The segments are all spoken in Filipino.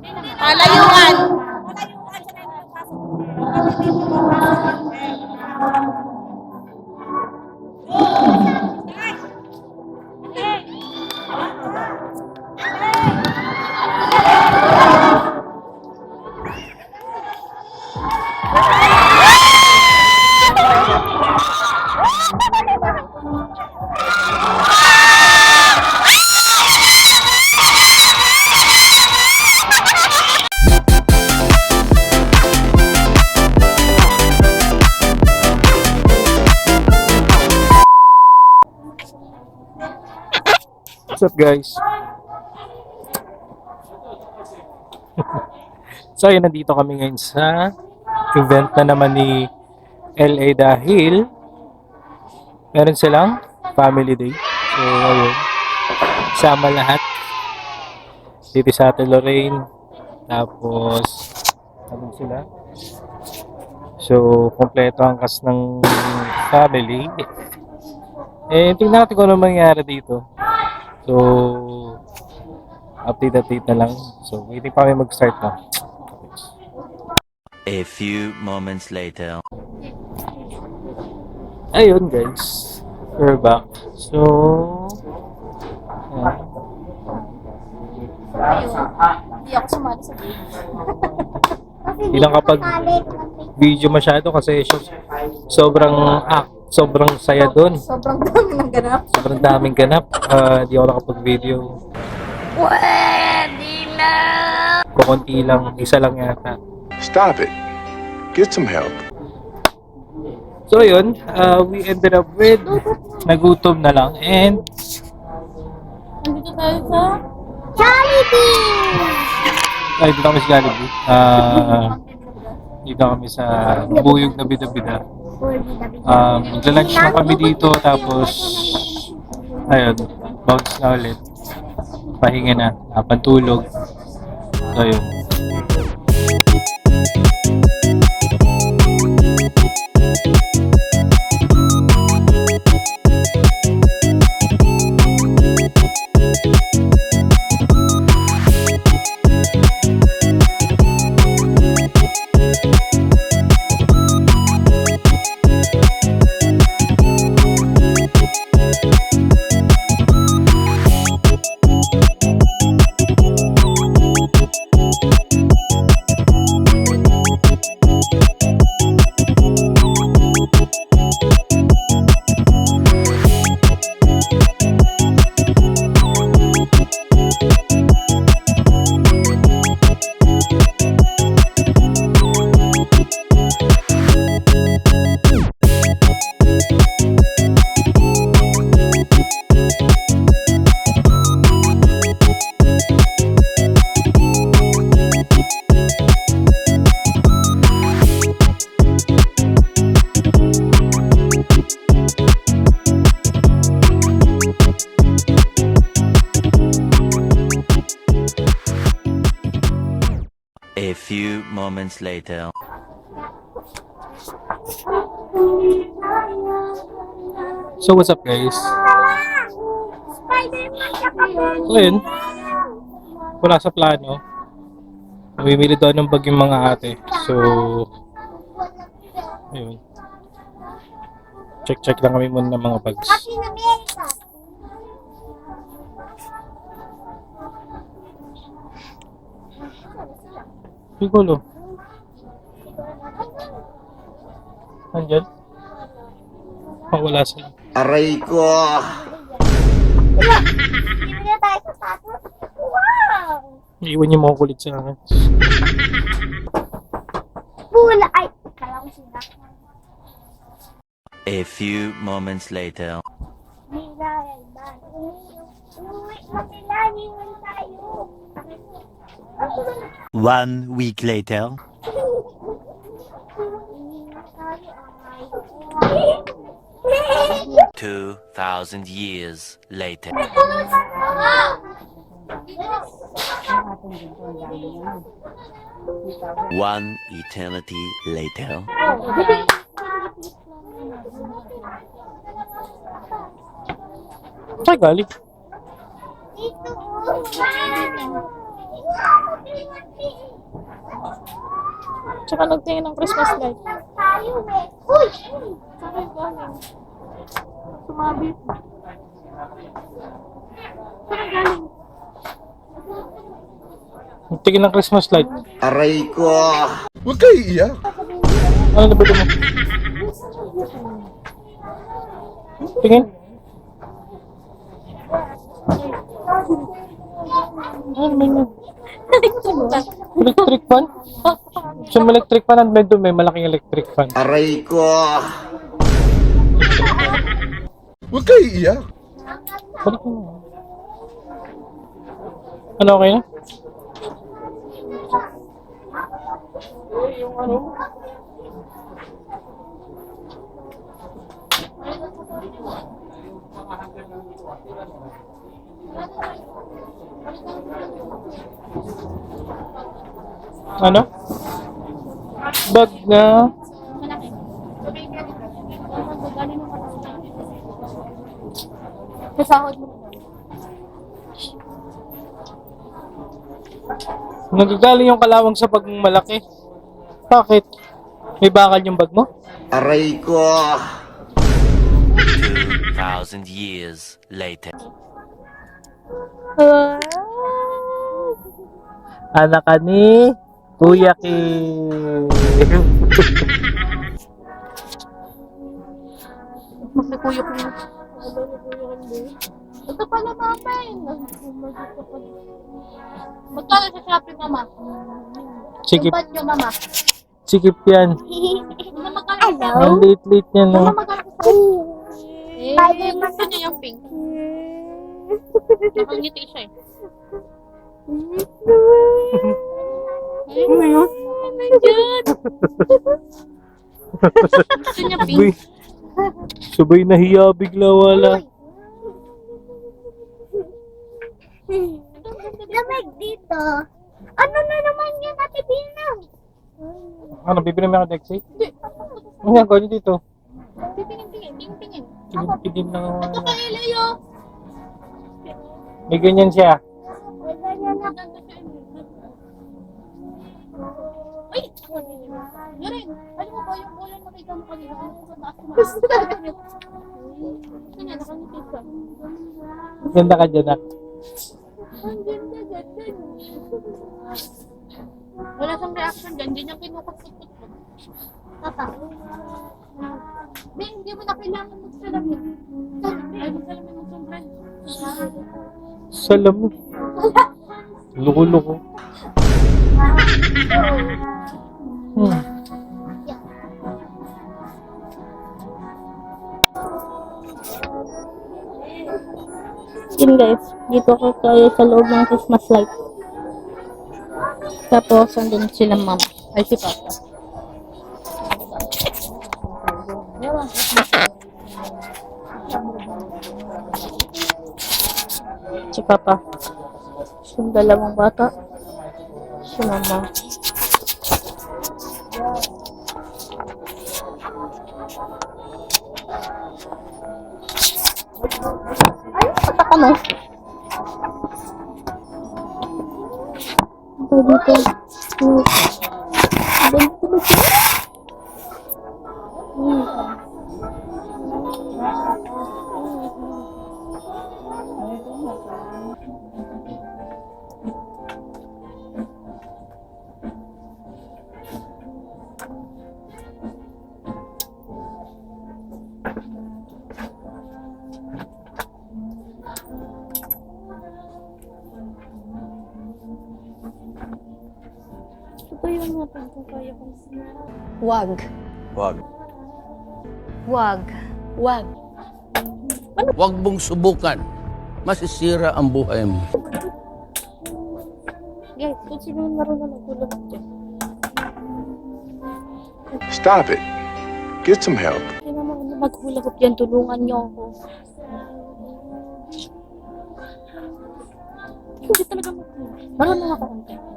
Palayuan. What's up guys? so ayun, nandito kami ngayon sa event na naman ni LA dahil meron silang family day. So ayun, sama lahat dito sa Ate Lorraine. Tapos, ano sila? So, kompleto ang cast ng family. Eh, tingnan natin kung ano mangyayari dito. So, update-update na lang. So, waiting pa kami mag-start na. A few moments later. Ayun, guys. We're back. So, ayan. Hindi ako sumali sa game. Ilang kapag video masyado kasi so- sobrang ah, sobrang saya doon. Sobrang dami ng ganap. Sobrang daming ganap. Ah, Di ako nakapag-video. Pwede na! Kukunti lang. Isa lang yata. Stop it. Get some help. So yun, uh, we ended up with nagutom na lang and Nandito tayo sa Jollibee! ay dito kami sa Jollibee. Ah, dito kami sa Buyog na Bida-Bida. Um, magla-lunch na kami dito tapos ayun, bounce na ulit. Pahinga na, ah, pantulog. So yun. Moments later. So what's up guys? So yun, wala sa plano. Namimili daw ng bag yung mga ate. So, ayun. Check-check lang kami muna ng mga bags. Siguro. Nandyan? Oh, wala sila. Aray ko! Bibili tayo sa status. Wow! Iiwan niyo mga kulit sa akin. Pula! Ay! Kala ko sila. A few moments later. One week later. Two thousand years later. One eternity later. Wow! Tsaka nagtingin ng Christmas light. Tayo eh. Uy! Kayo galing? Sumabi. Saan galing? Tingin ng Christmas light. Aray ko! Huwag kayo iiyak. Ano na ba mo? Tingin. Ano naman yun? Electric fan? Sa electric fan, and medyo may malaking electric fan. Aray ko! Huwag kayo iiyak. Ano, okay na? Ano? Bag na. Kasahod mo. Nagagaling yung kalawang sa bag mong malaki. Bakit? May bakal yung bag mo? Aray ko! 2,000 years later. Anak ka ni Kuya Kim. Magkakuyok mo. Ito pala mama eh. Magkano sa shopping mama? Sikip, Yung bad nyo mama. sikip yan. Ano magkano? Ang late-late niya, no? Mama magkano sa Eh, gusto niya yung pink. Nakangiti siya eh. Ano yun? Oh my God! Gusto niya pink. Sabay nahiya bigla wala. Lamig dito. Ano na naman yun, Ate Bina? Ano, bibili mo ako Dexy? Ano nga, gawin dito? Tingin-tingin, tingin-tingin. Tigil-tigil na Ito wala. kay Leo. May ganyan siya. Wala niya na. Ay! Yun Ano mo ba yung bola na nakita mo kanina? Ano sa taas mo? Gusto niya, nakangiti siya. Ganda ka dyan, ah. Ang ganda, ganda. Wala siyang reaction dyan. Hindi niya kinukot-kut-kut. Tata. Hindi, hindi mo na kailangan magsalamin. Ay, magsalamin ng sombran. Salam mo. Luko-luko. Hmm. Yun guys, dito ko kayo sa loob ng Christmas light. Tapos, andun sila mama. Ay, si papa. Si papa. Yung dalawang bata. Si mama. Ay, patak ka mo. Ito Wag. Wag. Wag. Wag. Huwag mong subukan. Masisira ang buhay mo. Guys, kung sino marunong magulog dyan. Stop it. Get some help. Hindi naman maghulagop yan, tulungan niyo ako. Hindi talaga maghulagop. Marunong ako konti.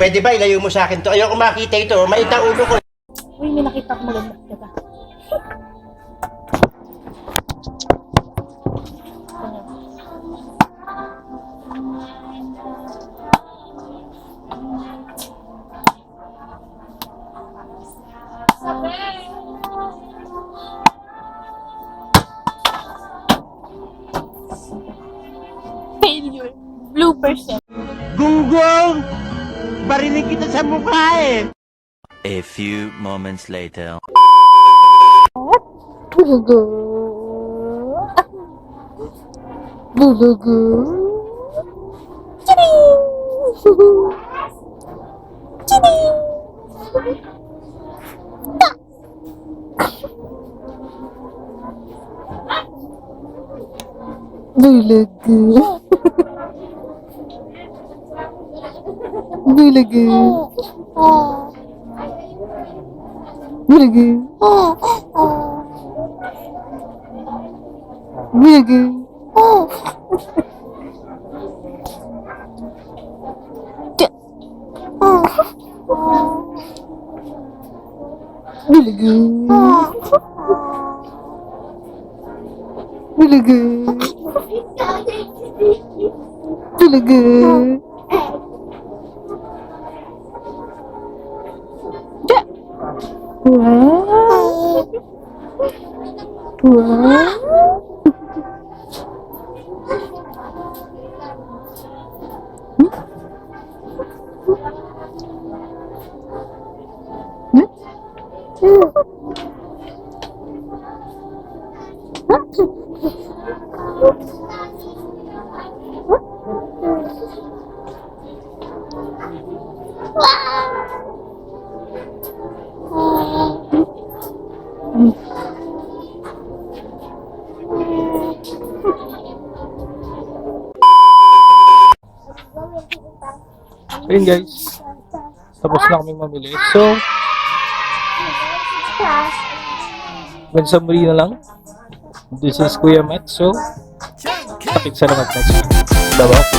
Pwede ba ilayo mo sa akin to? Ayoko makita ito. Maita ulo ko. Uy, may nakita ko maganda. Teka. Failure. Blue person. sa mukha eh. A few moments later. Willige. Willige. Willige. Willige. Willige. Willige. Willige. Wow. Wow. Ayun guys. Tapos na kaming mamili. So, hanggang sa muli na lang. This is Kuya Matt. So, kapit salamat guys. Bye-bye.